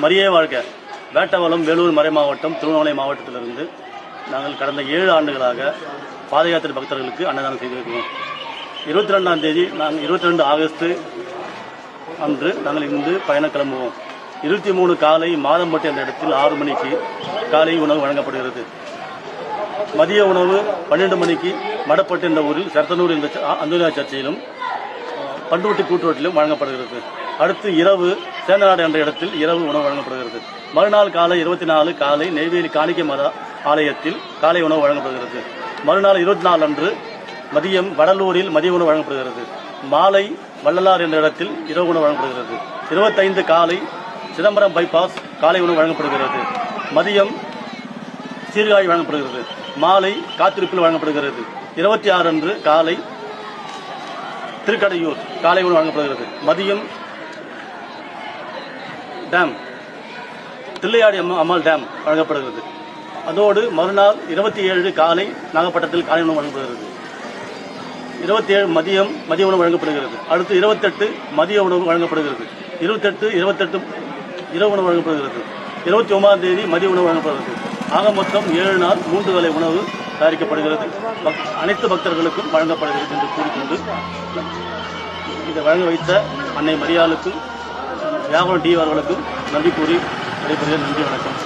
மரியே வாழ்க. வேட்டவலம் வேலூர் மறை மாவட்டம் திருவண்ணாமலை மாவட்டத்திலிருந்து நாங்கள் கடந்த ஏழு ஆண்டுகளாக பாத யாத்திரை பக்தர்களுக்கு அன்னதானம் செய்து இருபத்தி ரெண்டாம் தேதி நாங்கள் இருபத்தி ரெண்டு ஆகஸ்ட் அன்று நாங்கள் இருந்து பயணம் கிளம்புவோம். இருபத்தி மூணு காலை மாதம்பட்டி என்ற இடத்தில் ஆறு மணிக்கு காலை உணவு வழங்கப்படுகிறது. மதிய உணவு பன்னெண்டு மணிக்கு மடப்பட்டு என்ற ஊரில் சரத்தனூர் என்ற ச- அந்தோனியா சர்ச்சையிலும் பண்டுவட்டி கூட்டுவட்டிலும் வழங்கப்படுகிறது. அடுத்து இரவு சேந்தநாடு என்ற இடத்தில் இரவு உணவு வழங்கப்படுகிறது. மறுநாள் காலை இருபத்தி நாலு காலை நெய்வேலி காணிக்கை மத ஆலயத்தில் காலை உணவு வழங்கப்படுகிறது. மறுநாள் இருபத்தி நாலு அன்று மதியம் வடலூரில் மதிய உணவு வழங்கப்படுகிறது. மாலை வள்ளலார் என்ற இடத்தில் இரவு உணவு வழங்கப்படுகிறது. இருபத்தைந்து காலை சிதம்பரம் பைபாஸ் காலை உணவு வழங்கப்படுகிறது. மதியம் சீர்காழி வழங்கப்படுகிறது. மாலை காத்திருப்பில் வழங்கப்படுகிறது. இருபத்தி ஆறு அன்று காலை திருக்கடையூர் காலை உணவு வழங்கப்படுகிறது. மதியம் டேம். தில்லையாடி அம்மா அம்மாள் டேம் வழங்கப்படுகிறது. அதோடு மறுநாள் இருபத்தி ஏழு காலை நாகப்பட்டினத்தில் காலை உணவு வழங்கப்படுகிறது. இருபத்தி ஏழு மதியம் மதிய உணவு வழங்கப்படுகிறது. அடுத்து இருபத்தெட்டு மதிய உணவு வழங்கப்படுகிறது. இருபத்தெட்டு இருபத்தெட்டு இரவு உணவு வழங்கப்படுகிறது. இருபத்தி ஒன்பதாம் தேதி மதிய உணவு வழங்கப்படுகிறது. ஆக மொத்தம் ஏழு நாள் மூன்று வேலை உணவு தயாரிக்கப்படுகிறது. அனைத்து பக்தர்களுக்கும் வழங்கப்படுகிறது என்று கூறிக்கொண்டு இதை வழங்க வைத்த அன்னை மரியாளுக்கும் வியாபாரம் டிவி அவர்களுக்கும் நன்றி கூறி நடைபெறுகிறேன் நன்றி வணக்கம்.